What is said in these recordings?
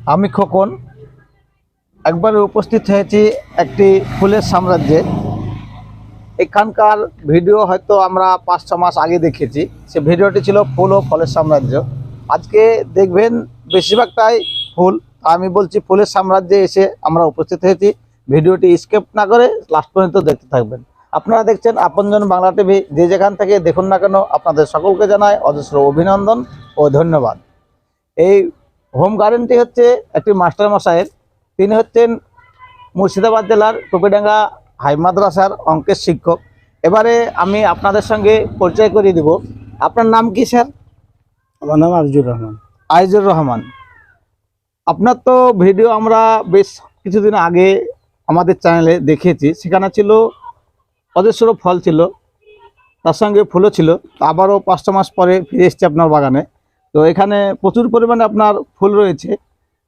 আমি খোকন। একবারে উপস্থিত হয়েছি একটি ফুলের সাম্রাজ্যে। এখানকার ভিডিও হয়তো আমরা পাঁচ, ছ মাস আগে দেখেছি। সে ভিডিওটি ছিল ফুল ও ফলের সাম্রাজ্য। আজকে দেখবেন বেশিরভাগটাই ফুল। আমি বলছি ফুলের সাম্রাজ্যে এসে আমরা উপস্থিত হয়েছি। ভিডিওটি স্কেপ না করে লাস্ট পর্যন্ত দেখতে থাকবেন। আপনারা দেখছেন আপনজন বাংলা টিভি। যে যেখান থেকে দেখুন না কেন, আপনাদের সকলকে জানায় অজস্র অভিনন্দন ও ধন্যবাদ। এই হোম গার্ডেনটি হচ্ছে একটি মাস্টার মশাইয়ের। তিনি হচ্ছেন মুর্শিদাবাদ জেলার টুপিডাঙ্গা হাই মাদ্রাসার অঙ্কের শিক্ষক। এবারে আমি আপনাদের সঙ্গে পরিচয় করিয়ে দিব। আপনার নাম কি স্যার? আমার নাম আরজুর রহমান। আইজুর রহমান। আপনার তো ভিডিও আমরা বেশ কিছুদিন আগে আমাদের চ্যানেলে দেখেছি সেখানে ছিল অজস্র ফল ছিল তার সঙ্গে ফুলও ছিল। আবারও পাঁচটা মাস পরে ফিরে এসছে আপনার বাগানে। তো এখানে প্রচুর পরিমাণে আপনার ফুল রয়েছে।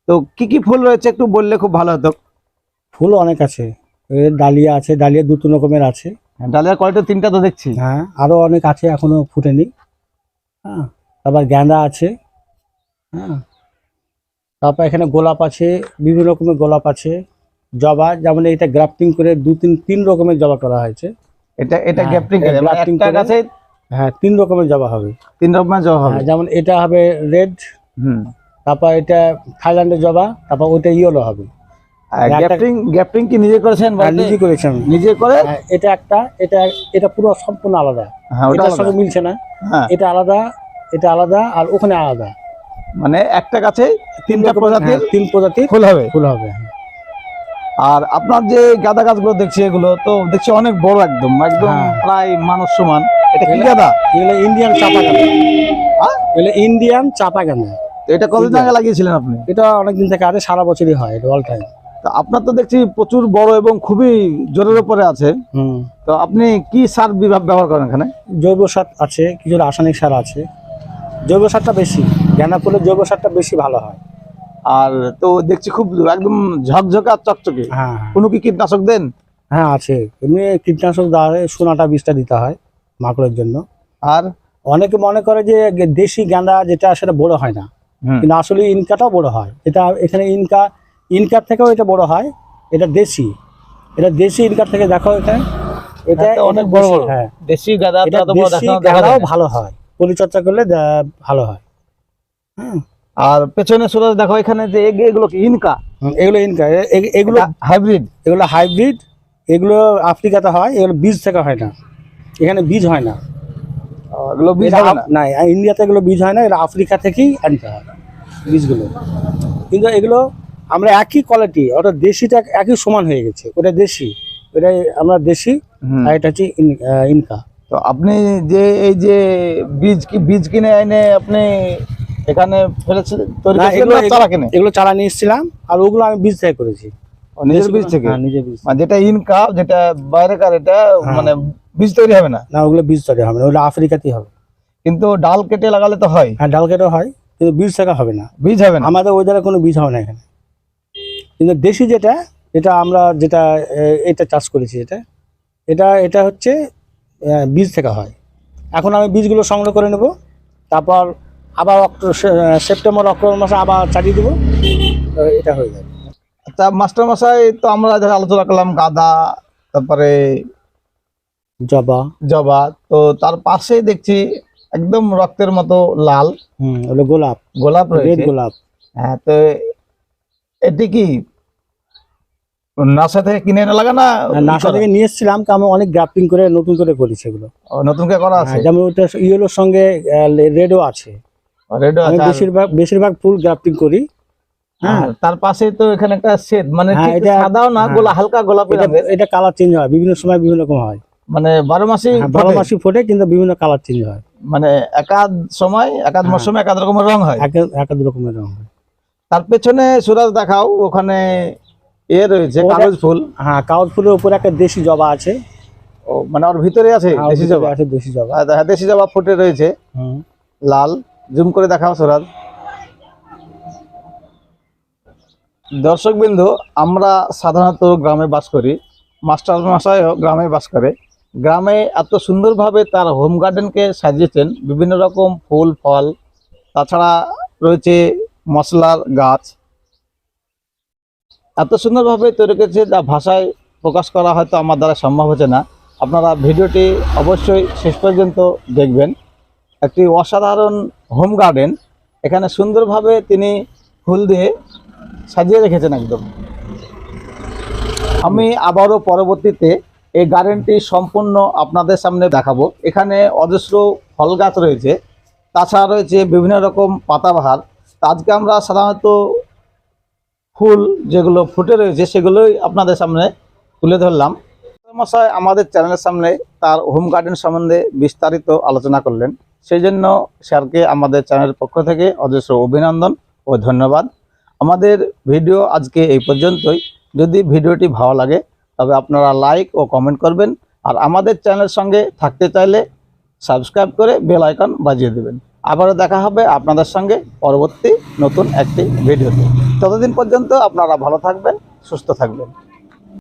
তো কি কি ফুল রয়েছে একটু বললে খুব ভালো হতো। ফুল অনেক আছে। ডালিয়া আছে ডালিয়া দু তিন রকমের আছে। ডালিয়ার কোয়ালিটি তিনটা তো দেখছি। হ্যাঁ আরও অনেক আছে এখনও ফুটেনি। হ্যাঁ তারপর গ্যাঁদা আছে। হ্যাঁ তারপর এখানে গোলাপ আছে বিভিন্ন রকমের গোলাপ আছে। জবা যেমন এটা গ্রাফটিং করে দু তিন তিন রকমের জবা করা হয়েছে। এটা এটা হ্যাঁ, গ্যাপটিং এটা একটা করে- গাছে হ্যাঁ তিন রকমের জবা হবে। তিন রকমের জবা হবে? হ্যাঁ, যেমন এটা হবে রেড হুম। তারপর এটা থাইল্যান্ডের জবা তারপর ওইটা ইয়েলো হবে। গ্যাপটিং গ্যাপটিং কি নিজে করেছেন আর নিজে করেছি নিজে করে? হ্যাঁ, এটা একটা এটা এটা পুরো সম্পূর্ণ আলাদা। হ্যাঁ এটার সঙ্গে মিলছে না। হ্যাঁ। এটা আলাদা এটা আলাদা আর ওখানে আলাদা। মানে একটা গাছে তিনটা প্রজাতির হ্যাঁ, তিন প্রজাতির ফুল হবে? ফুল হবে আর আপনার যে গাঁদা গাছগুলো দেখছি এগুলো তো দেখছি অনেক বড় একদম একদম হ্যাঁ। প্রায় মানুষ সমান। এটা কি গাঁদা এগুলো ইন্ডিয়ান চাপা গাঁদা হ্যাঁ? এগুলো ইন্ডিয়ান চাপা গাঁদা এটা কতদিন আগে লাগিয়েছিলেন আপনি? এটা অনেকদিন থেকে আছে সারা বছরই হয় এটা অল টাইম তো আপনার তো দেখছি প্রচুর বড় এবং খুবই জোরের উপরে আছে। হুম। তো আপনি কি সার ব্যবহার করেন এখানে? জৈব সার আছে কিছু রাসায়নিক সার আছে। জৈব সারটা বেশি গাঁদা ফুলের জৈব সারটা বেশি ভালো হয়। আর তো দেখছি খুব একদম ঝকঝকে আর চকচকে। হ্যাঁ। কোনো কি কীটনাশক দেন? হ্যাঁ আছে। এমনি কীটনাশক দেওয়া হয় সোনাটা বিষটা দিতে হয়। মাকড়ের জন্য। আর? অনেকে মনে করে যে দেশি গাঁদা যেটা সেটা বড় হয় না। কিন্তু আসলে ইনকাটাও বড় হয়। এটা এখানে ইনকা ইনকার থেকেও এটা বড় হয়। এটা দেশি। এটা দেশি ইনকার থেকে দেখো এটা এটা অনেক বড় বড়। হ্যাঁ। দেশি গাঁদা গাঁদাও ভালো হয়। পরিচর্যা করলে ভালো হয়। হ্যাঁ আর পেছনে সুরজ দেখো এখানে যে এগুলো কি? ইনকা। এগুলো ইনকা। এগুলো হাইব্রিড। এগুলো হাইব্রিড। এগুলো আফ্রিকাতে হয় এগুলো বীজ থেকে হয় না। এখানে বীজ হয় না। এগুলো বীজ হবে না? না ইন্ডিয়াতে এগুলো বীজ হয় না এটা আফ্রিকা থেকেই আনতে হয় বীজগুলো। কিন্তু এগুলো আমরা একই কোয়ালিটি ওটা দেশিটা একই সমান হয়ে গেছে ওটা দেশি ওটাই আমরা দেশি আর এটা হচ্ছে ইন- ইনকা। তো আপনি যে এই যে বীজ কি বীজ কিনে এনে আপনি এখানে ফেলেছিলেন এগুলো চারা কিনে? এগুলো চারা নিয়ে এসেছিলাম আর ওগুলো আমি বীজ থেকে করেছি। নিজের বীজ থেকে? হ্যাঁ নিজের বীজ মানে যেটা ইনকা যেটা বাইরেকার এটা হ্যাঁ। মানে বীজ তৈরি হবে না? না ওগুলো বীজ তৈরি হবে না ওগুলো আফ্রিকাতেই হবে। কিন্তু ডাল কেটে লাগালে তো হয়। হ্যাঁ ডাল কেটে হয় কিন্তু বীজ থেকে হবে না। বীজ হবে না? আমাদের ওই কোনো বীজ হবে না এখানে। কিন্তু দেশি যেটা এটা আমরা যেটা এটা চাষ করেছি এটা এটা এটা হচ্ছে বীজ থেকে হয়। এখন আমি বীজগুলো সংগ্রহ করে নেব তারপর আবার অক্টোবর সেপ্টেম্বর অক্টোবর মাসে আবার চালিয়ে দেবো এটা হয়ে যাবে। তা মাস্টার মশাই তো আমরা যারা আলোচনা করলাম গাদা তারপরে জবা। জবা তো তার পাশে দেখছি একদম রক্তের মতো লাল। হুম গোলাপ। গোলাপ রয়েছে। গোলাপ। হ্যাঁ তো এটি কি? নাসা থেকে কিনে এনে লাগা না নাসা থেকে নিয়ে এসেছিলাম আমি অনেক গ্রাফটিং করে নতুন করে করেছি এগুলো। ও, নতুন করে করা আছে? হ্যাঁ, যেমন ওটা ইয়েলোর সঙ্গে রেডও আছে। রেড আমি আছে বেশিরভাগ বেশিরভাগ ফুল গ্রাফটিং করি। হ্যাঁ তার পাশে তো এখানে একটা শেড মানে হ্যাঁ, সাদাও না হ্যাঁ। গোলা হালকা গোলাপি এটা রঙের। এটা কালার চেঞ্জ হয় বিভিন্ন সময় বিভিন্ন রকম হয়। মানে বারো হ্যাঁ, বারো। মাসই ফোটে কিন্তু বিভিন্ন কালার চেঞ্জ হয়। মানে একাদ সময় একাদ হ্যাঁ। মৌসুমে একাদ রকমের রং হয়। এক এক এক রকমের রং হয়। তার পেছনে সুরাজ দেখাও ওখানে এ রয়েছে কাগজ ফুল। হ্যাঁ কাগজ ফুলের উপরে একটা দেশি জবা আছে। ও মানে ওর ভিতরে আছে দেশি জবা? আছে দেশি জবা। হ্যাঁ, দেশি জবা ফুটে রয়েছে হুম। লাল। জুম করে দেখাও সুরাজ। দর্শক বিন্দু আমরা সাধারণত গ্রামে বাস করি। মাস্টার মশাইও গ্রামে বাস করে। গ্রামে এত সুন্দরভাবে তার হোম গার্ডেনকে সাজিয়েছেন, বিভিন্ন রকম ফুল, ফল, তাছাড়া রয়েছে মশলার গাছ। এত সুন্দরভাবে তৈরি করেছে যা ভাষায় প্রকাশ করা হয়তো আমার দ্বারা সম্ভব হচ্ছে না। আপনারা ভিডিওটি অবশ্যই শেষ পর্যন্ত দেখবেন। একটি অসাধারণ হোম গার্ডেন এখানে সুন্দরভাবে তিনি ফুল দিয়ে সাজিয়ে রেখেছেন একদম। আমি আবারও পরবর্তীতে এই গার্ডেনটি সম্পূর্ণ আপনাদের সামনে দেখাবো। এখানে অজস্র ফল গাছ রয়েছে। তাছাড়া রয়েছে বিভিন্ন রকম পাতাবাহার। আজকে আমরা সাধারণত ফুল যেগুলো ফুটে রয়েছে সেগুলোই আপনাদের সামনে তুলে ধরলাম। মশাই আমাদের চ্যানেলের সামনে তার হোম গার্ডেন সম্বন্ধে বিস্তারিত আলোচনা করলেন। সেই জন্য স্যারকে আমাদের চ্যানেলের পক্ষ থেকে অজস্র অভিনন্দন ও ধন্যবাদ। আমাদের ভিডিও আজকে এই পর্যন্তই। যদি ভিডিওটি ভালো লাগে, তবে আপনারা লাইক ও কমেন্ট করবেন। আর আমাদের চ্যানেল সঙ্গে থাকতে চাইলে সাবস্ক্রাইব করে বেল আইকন বাজিয়ে দেবেন। আবারও দেখা হবে আপনাদের সঙ্গে পরবর্তী নতুন একটি ভিডিওতে। ততদিন পর্যন্ত আপনারা ভালো থাকবেন, সুস্থ থাকবেন।